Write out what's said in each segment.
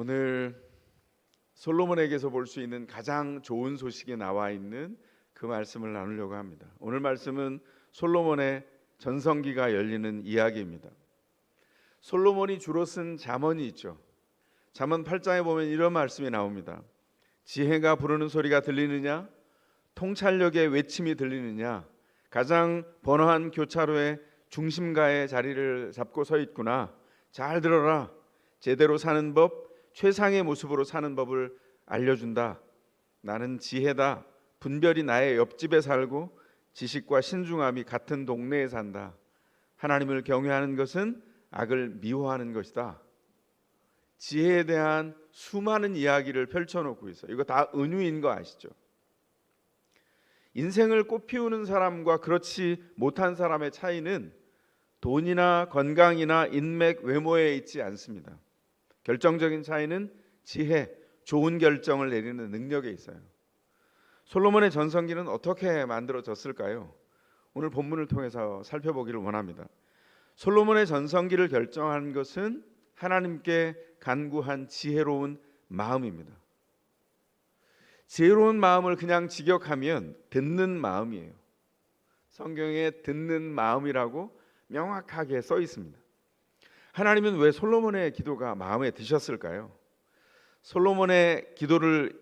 오늘 솔로몬에게서 볼 수 있는 가장 좋은 소식이 나와 있는 그 말씀을 나누려고 합니다. 오늘 말씀은 솔로몬의 전성기가 열리는 이야기입니다. 솔로몬이 주로 쓴 잠언이 있죠. 잠언 8장에 보면 이런 말씀이 나옵니다. 지혜가 부르는 소리가 들리느냐? 통찰력의 외침이 들리느냐? 가장 번화한 교차로에 중심가의 자리를 잡고 서 있구나. 잘 들어라. 제대로 사는 법, 최상의 모습으로 사는 법을 알려준다. 나는 지혜다. 분별이 나의 옆집에 살고 지식과 신중함이 같은 동네에 산다. 하나님을 경외하는 것은 악을 미워하는 것이다. 지혜에 대한 수많은 이야기를 펼쳐놓고 있어요. 이거 다 은유인 거 아시죠? 인생을 꽃피우는 사람과 그렇지 못한 사람의 차이는 돈이나 건강이나 인맥, 외모에 있지 않습니다. 결정적인 차이는 지혜, 좋은 결정을 내리는 능력에 있어요. 솔로몬의 전성기는 어떻게 만들어졌을까요? 오늘 본문을 통해서 살펴보기를 원합니다. 솔로몬의 전성기를 결정한 것은 하나님께 간구한 지혜로운 마음입니다. 지혜로운 마음을 그냥 직역하면 듣는 마음이에요. 성경에 듣는 마음이라고 명확하게 써 있습니다. 하나님은 왜 솔로몬의 기도가 마음에 드셨을까요? 솔로몬의 기도를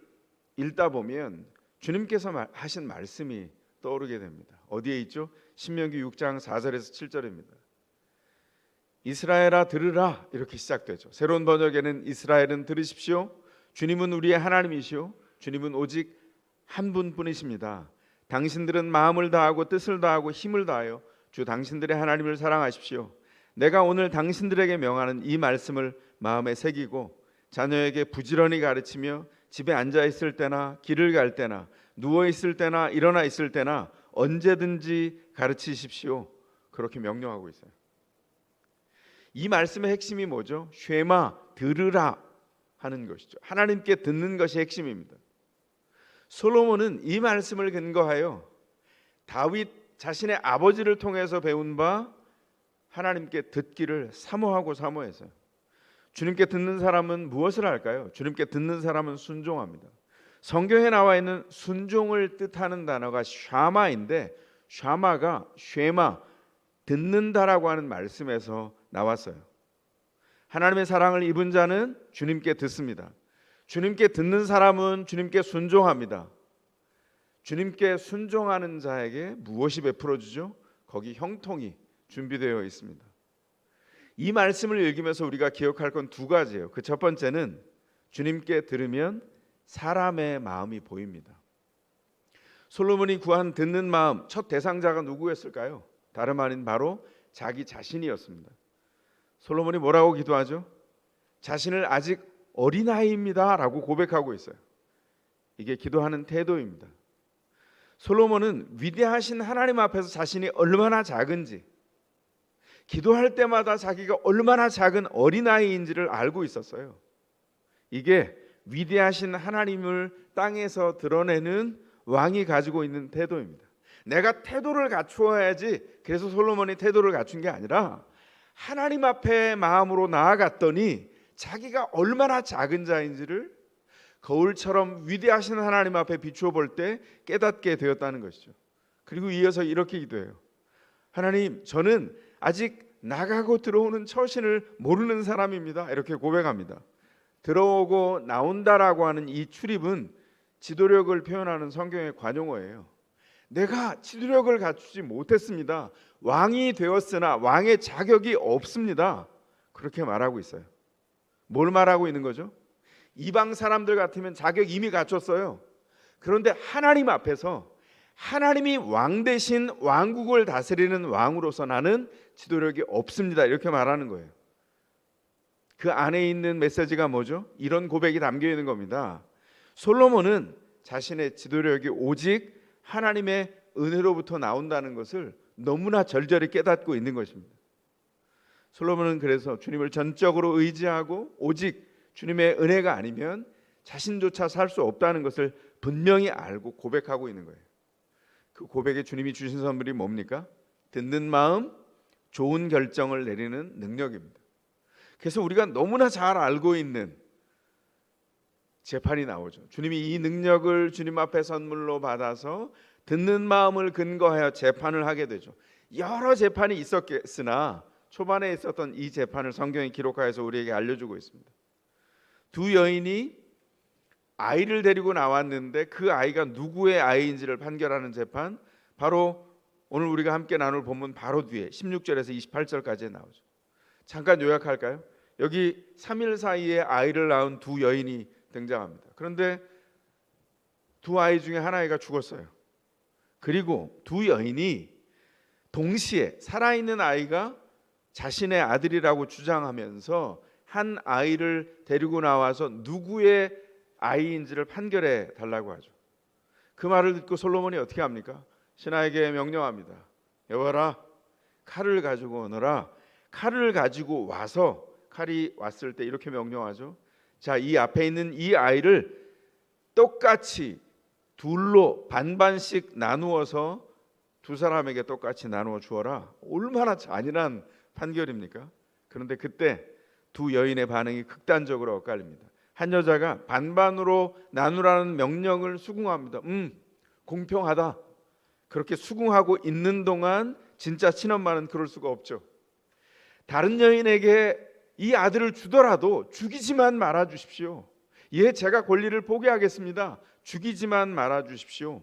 읽다 보면 주님께서 하신 말씀이 떠오르게 됩니다. 어디에 있죠? 신명기 6장 4절에서 7절입니다. 이스라엘아 들으라 이렇게 시작되죠. 새로운 번역에는 이스라엘은 들으십시오. 주님은 우리의 하나님이시오. 주님은 오직 한 분뿐이십니다. 당신들은 마음을 다하고 뜻을 다하고 힘을 다하여 주 당신들의 하나님을 사랑하십시오. 내가 오늘 당신들에게 명하는 이 말씀을 마음에 새기고 자녀에게 부지런히 가르치며 집에 앉아 있을 때나 길을 갈 때나 누워 있을 때나 일어나 있을 때나 언제든지 가르치십시오. 그렇게 명령하고 있어요. 이 말씀의 핵심이 뭐죠? 쉐마 들으라 하는 것이죠. 하나님께 듣는 것이 핵심입니다. 솔로몬은 이 말씀을 근거하여 다윗 자신의 아버지를 통해서 배운 바 하나님께 듣기를 사모하고 사모해서요. 주님께 듣는 사람은 무엇을 할까요? 주님께 듣는 사람은 순종합니다. 성경에 나와 있는 순종을 뜻하는 단어가 샤마인데 샤마가 쉐마 듣는다라고 하는 말씀에서 나왔어요. 하나님의 사랑을 입은 자는 주님께 듣습니다. 주님께 듣는 사람은 주님께 순종합니다. 주님께 순종하는 자에게 무엇이 베풀어 주죠? 거기 형통이 준비되어 있습니다. 이 말씀을 읽으면서 우리가 기억할 건 두 가지예요. 그 첫 번째는 주님께 들으면 사람의 마음이 보입니다. 솔로몬이 구한 듣는 마음 첫 대상자가 누구였을까요? 다름 아닌 바로 자기 자신이었습니다. 솔로몬이 뭐라고 기도하죠? 자신을 아직 어린아이입니다라고 고백하고 있어요. 이게 기도하는 태도입니다. 솔로몬은 위대하신 하나님 앞에서 자신이 얼마나 작은지 기도할 때마다 자기가 얼마나 작은 어린아이인지를 알고 있었어요. 이게 위대하신 하나님을 땅에서 드러내는 왕이 가지고 있는 태도입니다. 내가 태도를 갖추어야지. 그래서 솔로몬이 태도를 갖춘 게 아니라 하나님 앞에 마음으로 나아갔더니 자기가 얼마나 작은 자인지를 거울처럼 위대하신 하나님 앞에 비추어 볼 때 깨닫게 되었다는 것이죠. 그리고 이어서 이렇게 기도해요. 하나님, 저는 아직 나가고 들어오는 처신을 모르는 사람입니다. 이렇게 고백합니다. 들어오고 나온다라고 하는 이 출입은 지도력을 표현하는 성경의 관용어예요. 내가 지도력을 갖추지 못했습니다. 왕이 되었으나 왕의 자격이 없습니다. 그렇게 말하고 있어요. 뭘 말하고 있는 거죠? 이방 사람들 같으면 자격 이미 갖췄어요. 그런데 하나님 앞에서 하나님이 왕 대신 왕국을 다스리는 왕으로서 나는 지도력이 없습니다. 이렇게 말하는 거예요. 그 안에 있는 메시지가 뭐죠? 이런 고백이 담겨 있는 겁니다. 솔로몬은 자신의 지도력이 오직 하나님의 은혜로부터 나온다는 것을 너무나 절절히 깨닫고 있는 것입니다. 솔로몬은 그래서 주님을 전적으로 의지하고 오직 주님의 은혜가 아니면 자신조차 살 수 없다는 것을 분명히 알고 고백하고 있는 거예요. 그 고백에 주님이 주신 선물이 뭡니까? 듣는 마음, 좋은 결정을 내리는 능력입니다. 그래서 우리가 너무나 잘 알고 있는 재판이 나오죠. 주님이 이 능력을 주님 앞에 선물로 받아서 듣는 마음을 근거하여 재판을 하게 되죠. 여러 재판이 있었겠으나 초반에 있었던 이 재판을 성경에 기록하여서 우리에게 알려주고 있습니다. 두 여인이 아이를 데리고 나왔는데 그 아이가 누구의 아이인지를 판결하는 재판 바로 오늘 우리가 함께 나눌 본문 바로 뒤에 16절에서 28절까지에 나오죠. 잠깐 요약할까요? 여기 3일 사이에 아이를 낳은 두 여인이 등장합니다. 그런데 두 아이 중에 한 아이가 죽었어요. 그리고 두 여인이 동시에 살아있는 아이가 자신의 아들이라고 주장하면서 한 아이를 데리고 나와서 누구의 아이인지를 판결해 달라고 하죠. 그 말을 듣고 솔로몬이 어떻게 합니까? 신하에게 명령합니다. 여봐라, 칼을 가지고 오너라. 칼을 가지고 와서 칼이 왔을 때 이렇게 명령하죠. 자, 이 앞에 있는 이 아이를 똑같이 둘로 반반씩 나누어서 두 사람에게 똑같이 나누어 주어라. 얼마나 잔인한 판결입니까? 그런데 그때 두 여인의 반응이 극단적으로 엇갈립니다. 한 여자가 반반으로 나누라는 명령을 수긍합니다. 음, 공평하다. 그렇게 수긍하고 있는 동안 진짜 친엄마는 그럴 수가 없죠. 다른 여인에게 이 아들을 주더라도 죽이지만 말아 주십시오. 예, 제가 권리를 포기하겠습니다. 죽이지만 말아 주십시오.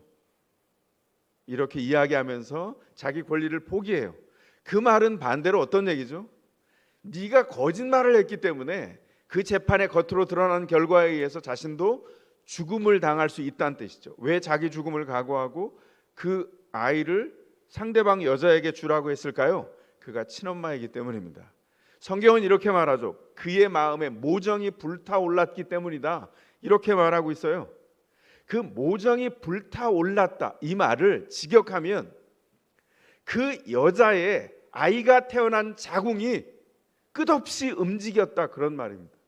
이렇게 이야기하면서 자기 권리를 포기해요. 그 말은 반대로 어떤 얘기죠? 네가 거짓말을 했기 때문에 그 재판의 겉으로 드러난 결과에 의해서 자신도 죽음을 당할 수 있다는 뜻이죠. 왜 자기 죽음을 각오하고 그 아이를 상대방 여자에게 주라고 했을까요? 그가 친엄마이기 때문입니다. 성경은 이렇게 말하죠. 그의 마음에 모정이 불타올랐기 때문이다. 이렇게 말하고 있어요. 그 모정이 불타올랐다. 이 말을 직역하면 그 여자의 아이가 태어난 자궁이 끝없이 움직였다 그런 말입니다.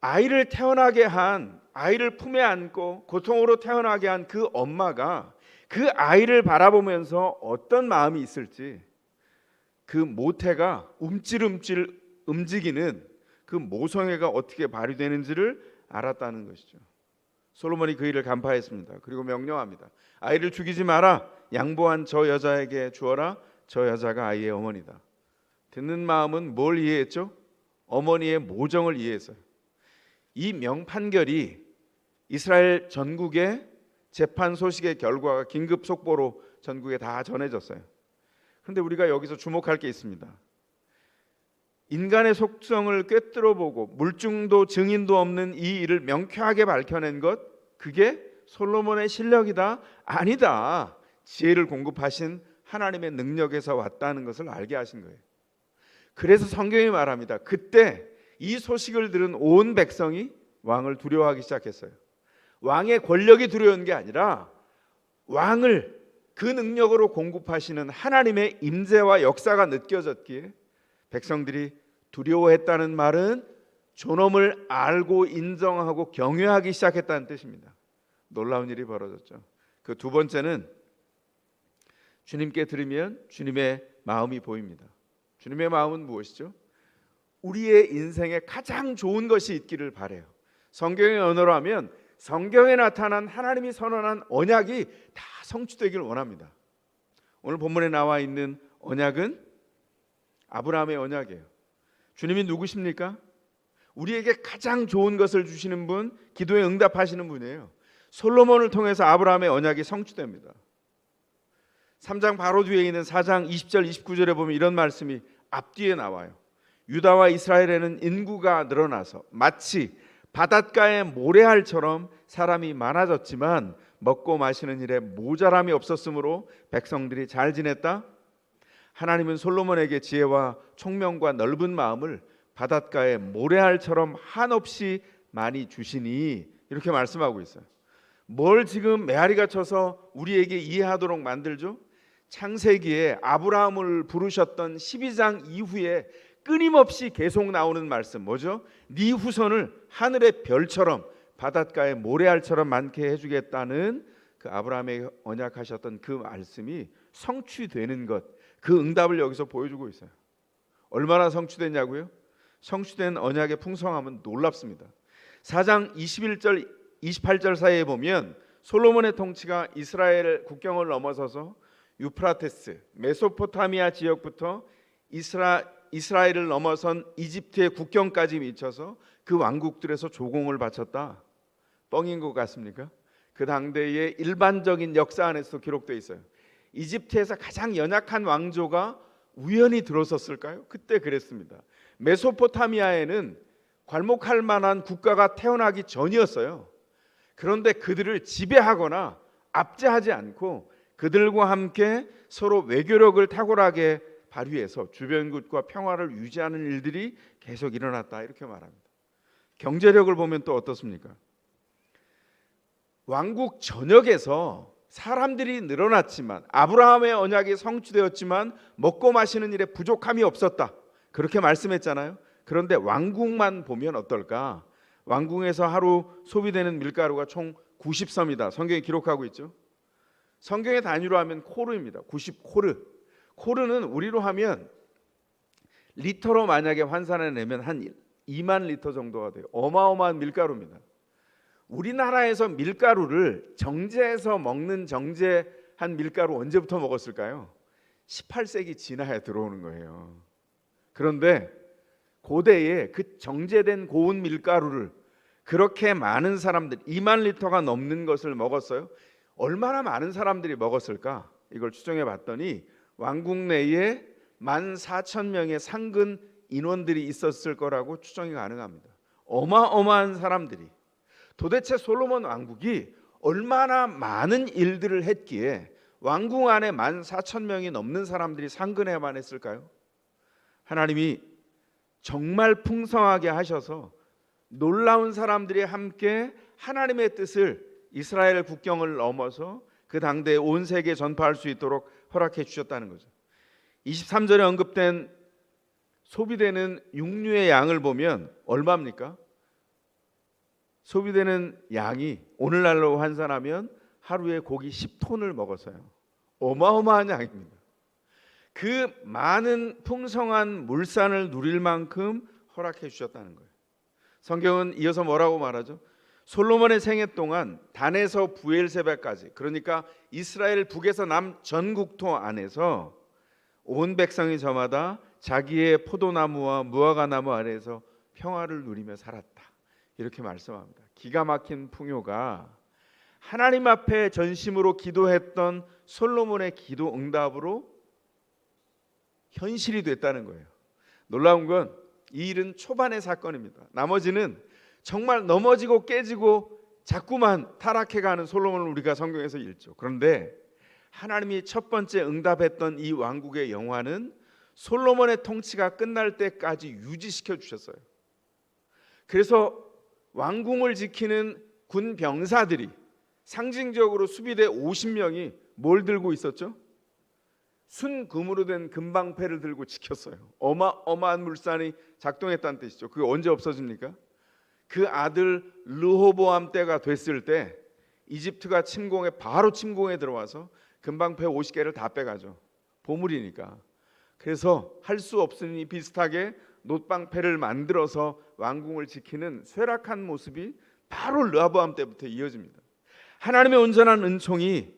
아이를 태어나게 한 아이를 품에 안고 고통으로 태어나게 한 그 엄마가 그 아이를 바라보면서 어떤 마음이 있을지 그 모태가 움찔움찔 움직이는 그 모성애가 어떻게 발휘되는지를 알았다는 것이죠. 솔로몬이 그 일을 간파했습니다. 그리고 명령합니다. 아이를 죽이지 마라. 양보한 저 여자에게 주어라. 저 여자가 아이의 어머니다. 듣는 마음은 뭘 이해했죠? 어머니의 모정을 이해했어요. 이 명판결이 이스라엘 전국에 재판 소식의 결과가 긴급 속보로 전국에 다 전해졌어요. 그런데 우리가 여기서 주목할 게 있습니다. 인간의 속성을 꿰뚫어 보고 물증도 증인도 없는 이 일을 명쾌하게 밝혀낸 것 그게 솔로몬의 실력이다 아니다 지혜를 공급하신 하나님의 능력에서 왔다는 것을 알게 하신 거예요. 그래서 성경이 말합니다. 그때 이 소식을 들은 온 백성이 왕을 두려워하기 시작했어요. 왕의 권력이 두려운 게 아니라 왕을 그 능력으로 공급하시는 하나님의 임재와 역사가 느껴졌기에 백성들이 두려워했다는 말은 존엄을 알고 인정하고 경외하기 시작했다는 뜻입니다. 놀라운 일이 벌어졌죠. 그 두 번째는 주님께 들으면 주님의 마음이 보입니다. 주님의 마음은 무엇이죠? 우리의 인생에 가장 좋은 것이 있기를 바래요. 성경의 언어로 하면 성경에 나타난 하나님이 선언한 언약이 다 성취되기를 원합니다. 오늘 본문에 나와 있는 언약은 아브라함의 언약이에요. 주님이 누구십니까? 우리에게 가장 좋은 것을 주시는 분, 기도에 응답하시는 분이에요. 솔로몬을 통해서 아브라함의 언약이 성취됩니다. 3장 바로 뒤에 있는 4장 20절 29절에 보면 이런 말씀이 앞뒤에 나와요. 유다와 이스라엘에는 인구가 늘어나서 마치 바닷가의 모래알처럼 사람이 많아졌지만 먹고 마시는 일에 모자람이 없었으므로 백성들이 잘 지냈다. 하나님은 솔로몬에게 지혜와 총명과 넓은 마음을 바닷가의 모래알처럼 한없이 많이 주시니 이렇게 말씀하고 있어요. 뭘 지금 메아리가 쳐서 우리에게 이해하도록 만들죠? 창세기에 아브라함을 부르셨던 12장 이후에 끊임없이 계속 나오는 말씀 뭐죠? 네 후손을 하늘의 별처럼 바닷가의 모래알처럼 많게 해주겠다는 그 아브라함의 언약하셨던 그 말씀이 성취되는 것, 그 응답을 여기서 보여주고 있어요. 얼마나 성취됐냐고요? 성취된 언약의 풍성함은 놀랍습니다. 4장 21절 28절 사이에 보면 솔로몬의 통치가 이스라엘 국경을 넘어서서 유프라테스 메소포타미아 지역부터 이스라 이스라엘을 넘어선 이집트의 국경까지 미쳐서 그 왕국들에서 조공을 바쳤다. 뻥인 것 같습니까? 그 당대의 일반적인 역사 안에서 기록되어 있어요. 이집트에서 가장 연약한 왕조가 우연히 들어섰을까요? 그때 그랬습니다. 메소포타미아에는 괄목할 만한 국가가 태어나기 전이었어요. 그런데 그들을 지배하거나 압제하지 않고 그들과 함께 서로 외교력을 탁월하게 발휘해서 주변국과 평화를 유지하는 일들이 계속 일어났다 이렇게 말합니다. 경제력을 보면 또 어떻습니까? 왕국 전역에서 사람들이 늘어났지만 아브라함의 언약이 성취되었지만 먹고 마시는 일에 부족함이 없었다. 그렇게 말씀했잖아요. 그런데 왕궁만 보면 어떨까? 왕궁에서 하루 소비되는 밀가루가 총 90섬이다. 성경에 기록하고 있죠. 성경의 단위로 하면 코르입니다. 90 코르. 코르는 우리로 하면 리터로 만약에 환산해 내면 한 2만 리터 정도가 돼요. 어마어마한 밀가루입니다. 우리나라에서 밀가루를 정제해서 먹는 정제한 밀가루 언제부터 먹었을까요? 18세기 지나야 들어오는 거예요. 그런데 고대에 그 정제된 고운 밀가루를 그렇게 많은 사람들 2만 리터가 넘는 것을 먹었어요. 얼마나 많은 사람들이 먹었을까? 이걸 추정해 봤더니 왕국 내에 14,000명의 상근 인원들이 있었을 거라고 추정이 가능합니다. 어마어마한 사람들이 도대체 솔로몬 왕국이 얼마나 많은 일들을 했기에 왕궁 안에 14,000명이 넘는 사람들이 상근해야만 했을까요? 하나님이 정말 풍성하게 하셔서 놀라운 사람들이 함께 하나님의 뜻을 이스라엘 국경을 넘어서 그 당대 온 세계에 전파할 수 있도록 허락해 주셨다는 거죠. 23절에 언급된 소비되는 육류의 양을 보면 얼마입니까? 소비되는 양이 오늘날로 환산하면 하루에 고기 10톤을 먹었어요. 어마어마한 양입니다. 그 많은 풍성한 물산을 누릴 만큼 허락해 주셨다는 거예요. 성경은 이어서 뭐라고 말하죠? 솔로몬의 생애 동안 단에서 부엘세바까지 그러니까 이스라엘 북에서 남 전 국토 안에서 온 백성이 저마다 자기의 포도나무와 무화과 나무 아래에서 평화를 누리며 살았다. 이렇게 말씀합니다. 기가 막힌 풍요가 하나님 앞에 전심으로 기도했던 솔로몬의 기도 응답으로 현실이 됐다는 거예요. 놀라운 건 이 일은 초반의 사건입니다. 나머지는 정말 넘어지고 깨지고 자꾸만 타락해가는 솔로몬을 우리가 성경에서 읽죠. 그런데 하나님이 첫 번째 응답했던 이 왕국의 영화는 솔로몬의 통치가 끝날 때까지 유지시켜 주셨어요. 그래서 왕궁을 지키는 군 병사들이 상징적으로 수비대 50명이 뭘 들고 있었죠? 순금으로 된 금방패를 들고 지켰어요. 어마어마한 물산이 작동했다는 뜻이죠. 그게 언제 없어집니까? 그 아들 르호보암 때가 됐을 때 이집트가 침공에 바로 침공에 들어와서 금방패 50개를 다 빼가죠. 보물이니까. 그래서 할 수 없으니 비슷하게 놋방패를 만들어서 왕궁을 지키는 쇠락한 모습이 바로 르호보암 때부터 이어집니다. 하나님의 온전한 은총이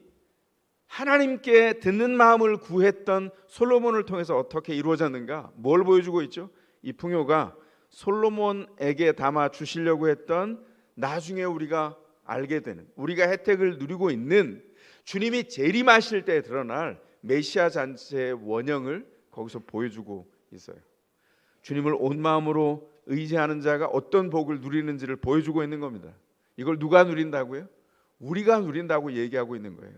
하나님께 듣는 마음을 구했던 솔로몬을 통해서 어떻게 이루어졌는가? 뭘 보여주고 있죠? 이 풍요가 솔로몬에게 담아 주시려고 했던 나중에 우리가 알게 되는 우리가 혜택을 누리고 있는 주님이 재림하실 때 드러날 메시아 잔치의 원형을 거기서 보여주고 있어요. 주님을 온 마음으로 의지하는 자가 어떤 복을 누리는지를 보여주고 있는 겁니다. 이걸 누가 누린다고요? 우리가 누린다고 얘기하고 있는 거예요.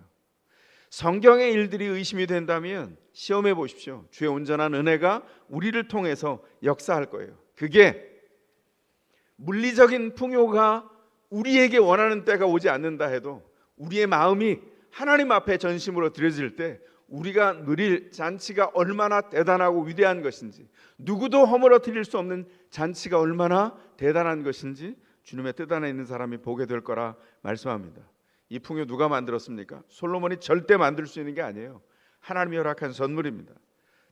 성경의 일들이 의심이 된다면 시험해 보십시오. 주의 온전한 은혜가 우리를 통해서 역사할 거예요. 그게 물리적인 풍요가 우리에게 원하는 때가 오지 않는다 해도 우리의 마음이 하나님 앞에 전심으로 드려질 때 우리가 누릴 잔치가 얼마나 대단하고 위대한 것인지 누구도 허물어뜨릴 수 없는 잔치가 얼마나 대단한 것인지 주님의 뜻 안에 있는 사람이 보게 될 거라 말씀합니다. 이 풍요 누가 만들었습니까? 솔로몬이 절대 만들 수 있는 게 아니에요. 하나님이 허락한 선물입니다.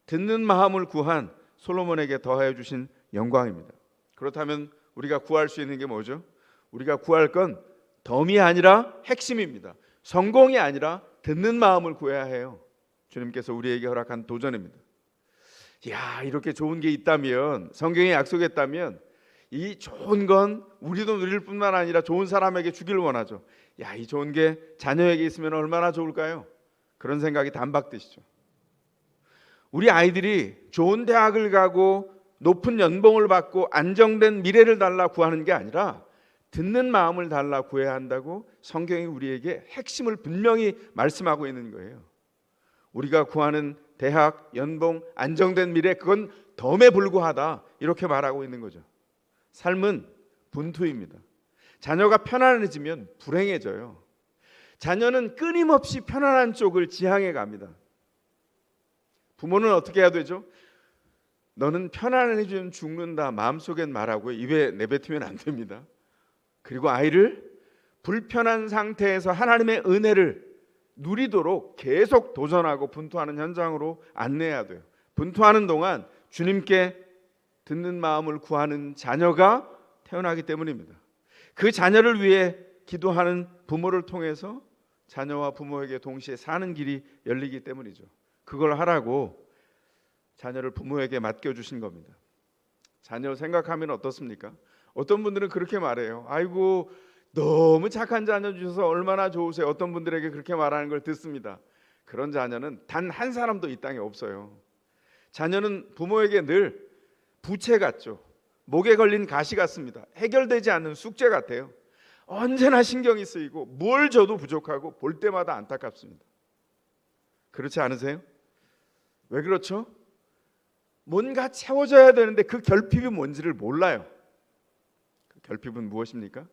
듣는 마음을 구한 솔로몬에게 더하여 주신 영광입니다. 그렇다면 우리가 구할 수 있는 게 뭐죠? 우리가 구할 건 덤이 아니라 핵심입니다. 성공이 아니라 듣는 마음을 구해야 해요. 주님께서 우리에게 허락한 도전입니다. 야, 이렇게 좋은 게 있다면 성경에 약속했다면 이 좋은 건 우리도 누릴 뿐만 아니라 좋은 사람에게 주기를 원하죠. 야, 이 좋은 게 자녀에게 있으면 얼마나 좋을까요? 그런 생각이 단박되시죠. 우리 아이들이 좋은 대학을 가고 높은 연봉을 받고 안정된 미래를 달라 구하는 게 아니라 듣는 마음을 달라 구해야 한다고 성경이 우리에게 핵심을 분명히 말씀하고 있는 거예요. 우리가 구하는 대학, 연봉, 안정된 미래 그건 덤에 불구하다 이렇게 말하고 있는 거죠. 삶은 분투입니다. 자녀가 편안해지면 불행해져요. 자녀는 끊임없이 편안한 쪽을 지향해 갑니다. 부모는 어떻게 해야 되죠? 너는 편안해지면 죽는다. 마음속엔 말하고 입에 내뱉으면 안 됩니다. 그리고 아이를 불편한 상태에서 하나님의 은혜를 누리도록 계속 도전하고 분투하는 현장으로 안내해야 돼요. 분투하는 동안 주님께 듣는 마음을 구하는 자녀가 태어나기 때문입니다. 그 자녀를 위해 기도하는 부모를 통해서 자녀와 부모에게 동시에 사는 길이 열리기 때문이죠. 그걸 하라고 자녀를 부모에게 맡겨 주신 겁니다. 자녀 생각하면 어떻습니까? 어떤 분들은 그렇게 말해요. 아이고 너무 착한 자녀 주셔서 얼마나 좋으세요. 어떤 분들에게 그렇게 말하는 걸 듣습니다. 그런 자녀는 단 한 사람도 이 땅에 없어요. 자녀는 부모에게 늘 부채 같죠. 목에 걸린 가시 같습니다. 해결되지 않는 숙제 같아요. 언제나 신경이 쓰이고 뭘 줘도 부족하고 볼 때마다 안타깝습니다. 그렇지 않으세요? 왜 그렇죠? 뭔가 채워져야 되는데 그 결핍이 뭔지를 몰라요. 그 결핍은 무엇입니까?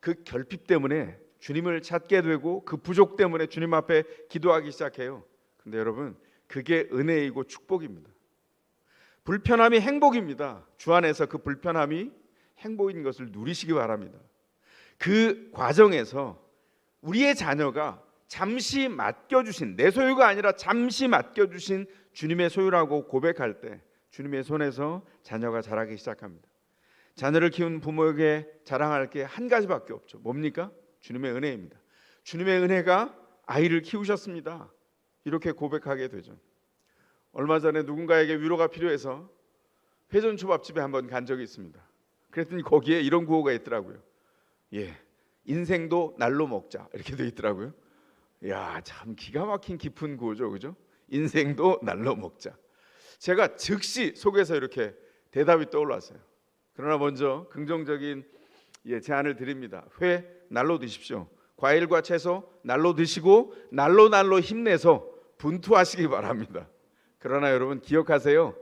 그 결핍 때문에 주님을 찾게 되고 그 부족 때문에 주님 앞에 기도하기 시작해요. 근데 여러분, 그게 은혜이고 축복입니다. 불편함이 행복입니다. 주 안에서 그 불편함이 행복인 것을 누리시기 바랍니다. 그 과정에서 우리의 자녀가 잠시 맡겨주신 내 소유가 아니라 잠시 맡겨주신 주님의 소유라고 고백할 때 주님의 손에서 자녀가 자라기 시작합니다. 자녀를 키운 부모에게 자랑할 게 한 가지밖에 없죠. 뭡니까? 주님의 은혜입니다. 주님의 은혜가 아이를 키우셨습니다. 이렇게 고백하게 되죠. 얼마 전에 누군가에게 위로가 필요해서 회전 초밥집에 한번 간 적이 있습니다. 그랬더니 거기에 이런 구호가 있더라고요. 예, 인생도 날로 먹자 이렇게 돼 있더라고요. 야, 참 기가 막힌 깊은 구호죠, 그죠? 인생도 날로 먹자. 제가 즉시 속에서 이렇게 대답이 떠올랐어요. 그러나 먼저 긍정적인 예, 제안을 드립니다. 회 날로 드십시오. 과일과 채소 날로 드시고 날로 날로 힘내서 분투하시기 바랍니다. 그러나 여러분 기억하세요.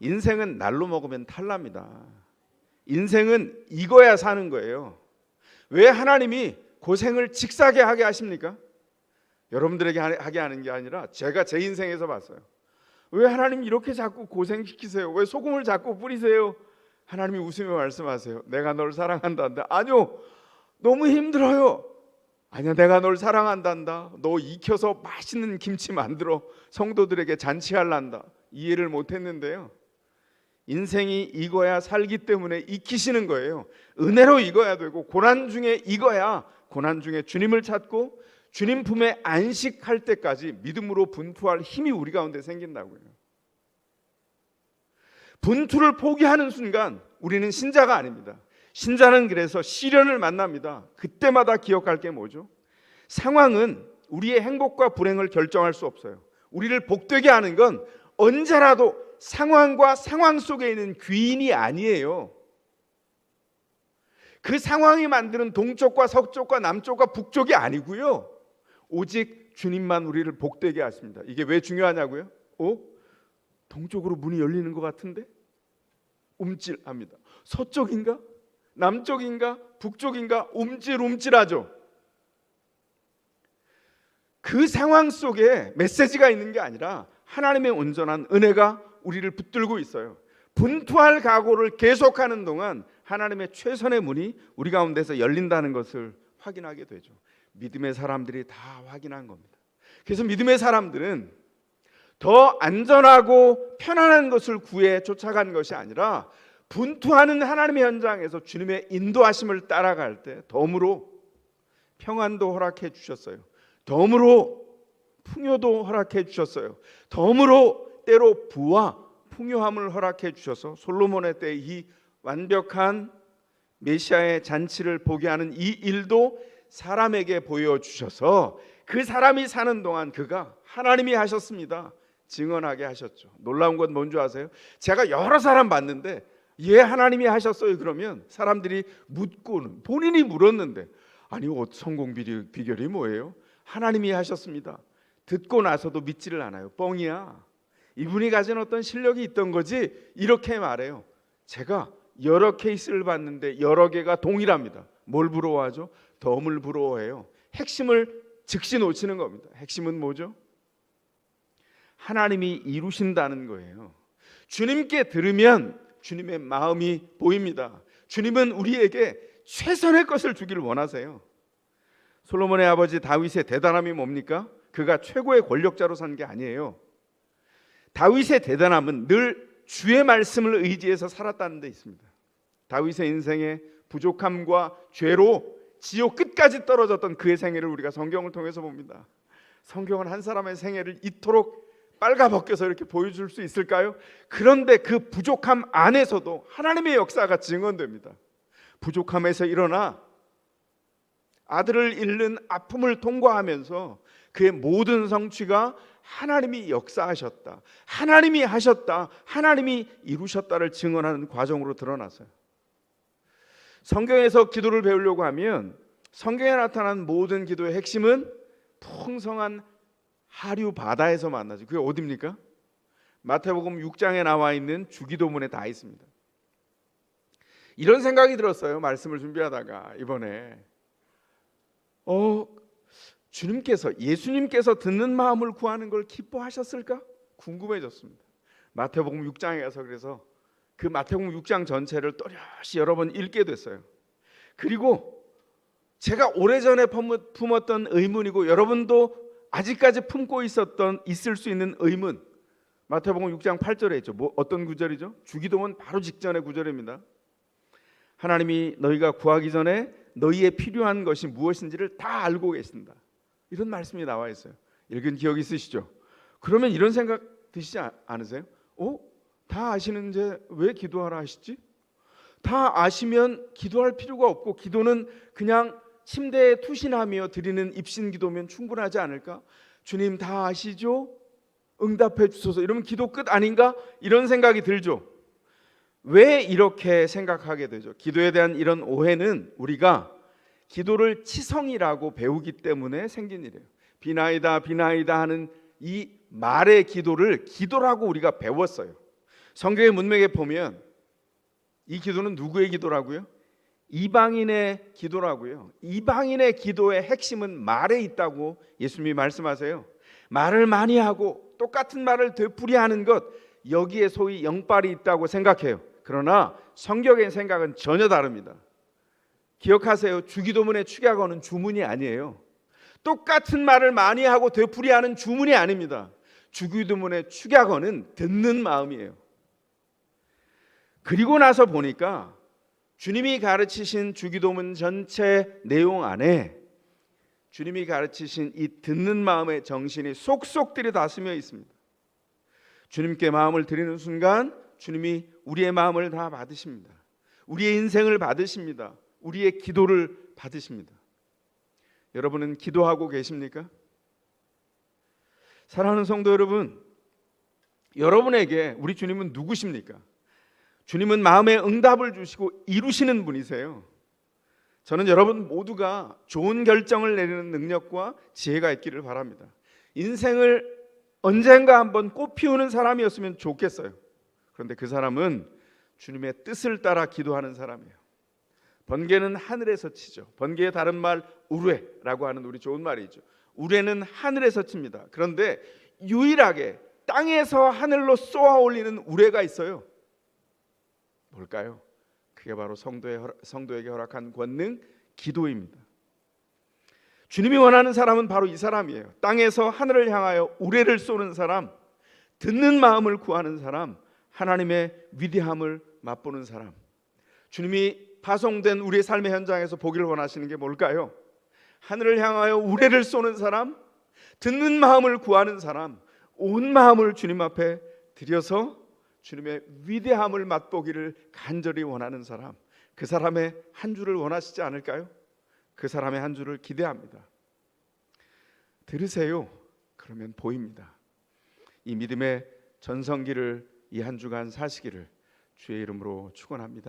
인생은 날로 먹으면 탈납니다. 인생은 이거야 사는 거예요. 왜 하나님이 고생을 직사게 하게 하십니까? 여러분들에게 하게 하는 게 아니라 제가 제 인생에서 봤어요. 왜 하나님 이렇게 자꾸 고생시키세요? 왜 소금을 자꾸 뿌리세요? 하나님이 웃으며 말씀하세요. 내가 널 사랑한다는데 아니요. 너무 힘들어요. 아니야 내가 널 사랑한단다. 너 익혀서 맛있는 김치 만들어 성도들에게 잔치할란다. 이해를 못 했는데요. 인생이 익어야 살기 때문에 익히시는 거예요. 은혜로 익어야 되고 고난 중에 익어야 고난 중에 주님을 찾고 주님 품에 안식할 때까지 믿음으로 분투할 힘이 우리 가운데 생긴다고요. 분투를 포기하는 순간 우리는 신자가 아닙니다. 신자는 그래서 시련을 만납니다. 그때마다 기억할 게 뭐죠? 상황은 우리의 행복과 불행을 결정할 수 없어요. 우리를 복되게 하는 건 언제라도 상황과 상황 속에 있는 귀인이 아니에요. 그 상황이 만드는 동쪽과 서쪽과 남쪽과 북쪽이 아니고요. 오직 주님만 우리를 복되게 하십니다. 이게 왜 중요하냐고요? 어? 동쪽으로 문이 열리는 것 같은데? 움찔합니다. 서쪽인가? 남쪽인가? 북쪽인가? 움찔움찔하죠. 그 상황 속에 메시지가 있는 게 아니라 하나님의 온전한 은혜가 우리를 붙들고 있어요. 분투할 각오를 계속하는 동안 하나님의 최선의 문이 우리 가운데서 열린다는 것을 확인하게 되죠. 믿음의 사람들이 다 확인한 겁니다. 그래서 믿음의 사람들은 더 안전하고 편안한 것을 구해 쫓아간 것이 아니라 분투하는 하나님의 현장에서 주님의 인도하심을 따라갈 때 덤으로 평안도 허락해 주셨어요. 덤으로 풍요도 허락해 주셨어요. 덤으로 때로 부와 풍요함을 허락해 주셔서 솔로몬의 때 이 완벽한 메시아의 잔치를 보게 하는 이 일도 사람에게 보여 주셔서 그 사람이 사는 동안 그가 하나님이 하셨습니다. 증언하게 하셨죠. 놀라운 건 뭔지 아세요? 제가 여러 사람 봤는데 예 하나님이 하셨어요. 그러면 사람들이 묻고는 본인이 물었는데 아니 어, 성공 비결- 비결이 뭐예요? 하나님이 하셨습니다. 듣고 나서도 믿지를 않아요. 뻥이야. 이분이 가진 어떤 실력이 있던 거지 이렇게 말해요. 제가 여러 케이스를 봤는데 여러 개가 동일합니다. 뭘 부러워하죠? 덤을 부러워해요. 핵심을 즉시 놓치는 겁니다. 핵심은 뭐죠? 하나님이 이루신다는 거예요. 주님께 들으면 주님의 마음이 보입니다. 주님은 우리에게 최선의 것을 주기를 원하세요. 솔로몬의 아버지 다윗의 대단함이 뭡니까? 그가 최고의 권력자로 산 게 아니에요. 다윗의 대단함은 늘 주의 말씀을 의지해서 살았다는 데 있습니다. 다윗의 인생의 부족함과 죄로 지옥 끝까지 떨어졌던 그의 생애를 우리가 성경을 통해서 봅니다. 성경은 한 사람의 생애를 이토록 빨가벗겨서 이렇게 보여줄 수 있을까요? 그런데 그 부족함 안에서도 하나님의 역사가 증언됩니다. 부족함에서 일어나 아들을 잃는 아픔을 통과하면서 그의 모든 성취가 하나님이 역사하셨다. 하나님이 하셨다. 하나님이 이루셨다를 증언하는 과정으로 드러났어요. 성경에서 기도를 배우려고 하면 성경에 나타난 모든 기도의 핵심은 풍성한 하류 바다에서 만나죠. 그게 어디입니까? 마태복음 6장에 나와 있는 주기도문에 다 있습니다. 이런 생각이 들었어요. 말씀을 준비하다가 이번에 어 주님께서 예수님께서 듣는 마음을 구하는 걸 기뻐하셨을까? 궁금해졌습니다. 마태복음 6장에 가서 그래서 그 마태복음 6장 전체를 또렷이 여러 번 읽게 됐어요. 그리고 제가 오래전에 품었- 품었던 의문이고 여러분도 아직까지 품고 있었던 있을 수 있는 의문 마태복음 6장 8절에 있죠. 뭐 어떤 구절이죠? 주기도문 바로 직전의 구절입니다. 하나님이 너희가 구하기 전에 너희의 필요한 것이 무엇인지를 다 알고 계신다. 이런 말씀이 나와 있어요. 읽은 기억 있으시죠? 그러면 이런 생각 드시지 않- 않으세요? 어? 다 아시는데 왜 기도하라 하시지? 다 아시면 기도할 필요가 없고 기도는 그냥 침대에 투신하며 드리는 입신 기도면 충분하지 않을까? 주님 다 아시죠? 응답해 주소서. 이러면 기도 끝 아닌가? 이런 생각이 들죠. 왜 이렇게 생각하게 되죠? 기도에 대한 이런 오해는 우리가 기도를 치성이라고 배우기 때문에 생긴 일이에요. 비나이다 비나이다 하는 이 말의 기도를 기도라고 우리가 배웠어요. 성경의 문맥에 보면 이 기도는 누구의 기도라고요? 이방인의 기도라고요. 이방인의 기도의 핵심은 말에 있다고 예수님이 말씀하세요. 말을 많이 하고 똑같은 말을 되풀이하는 것 여기에 소위 영빨이 있다고 생각해요. 그러나 성경의 생각은 전혀 다릅니다. 기억하세요. 주기도문의 축약어는 주문이 아니에요. 똑같은 말을 많이 하고 되풀이하는 주문이 아닙니다. 주기도문의 축약어는 듣는 마음이에요. 그리고 나서 보니까 주님이 가르치신 주기도문 전체 내용 안에 주님이 가르치신 이 듣는 마음의 정신이 쏙쏙 들이 다 스며 있습니다. 주님께 마음을 드리는 순간 주님이 우리의 마음을 다 받으십니다. 우리의 인생을 받으십니다. 우리의 기도를 받으십니다. 여러분은 기도하고 계십니까? 사랑하는 성도 여러분, 여러분에게 우리 주님은 누구십니까? 주님은 마음의 응답을 주시고 이루시는 분이세요. 저는 여러분 모두가 좋은 결정을 내리는 능력과 지혜가 있기를 바랍니다. 인생을 언젠가 한번 꽃 피우는 사람이었으면 좋겠어요. 그런데 그 사람은 주님의 뜻을 따라 기도하는 사람이에요. 번개는 하늘에서 치죠. 번개의 다른 말 우레라고 하는 우리 좋은 말이죠. 우레는 하늘에서 칩니다. 그런데 유일하게 땅에서 하늘로 쏘아 올리는 우레가 있어요. 뭘까요? 그게 바로 성도의 성도에게 허락한 권능 기도입니다. 주님이 원하는 사람은 바로 이 사람이에요. 땅에서 하늘을 향하여 우레를 쏘는 사람. 듣는 마음을 구하는 사람, 하나님의 위대함을 맛보는 사람. 주님이 파송된 우리의 삶의 현장에서 보기를 원하시는 게 뭘까요? 하늘을 향하여 우레를 쏘는 사람, 듣는 마음을 구하는 사람, 온 마음을 주님 앞에 드려서 주님의 위대함을 맛보기를 간절히 원하는 사람, 그 사람의 한 주를 원하시지 않을까요? 그 사람의 한 주를 기대합니다. 들으세요. 그러면 보입니다. 이 믿음의 전성기를 이 한 주간 사시기를 주의 이름으로 축원합니다.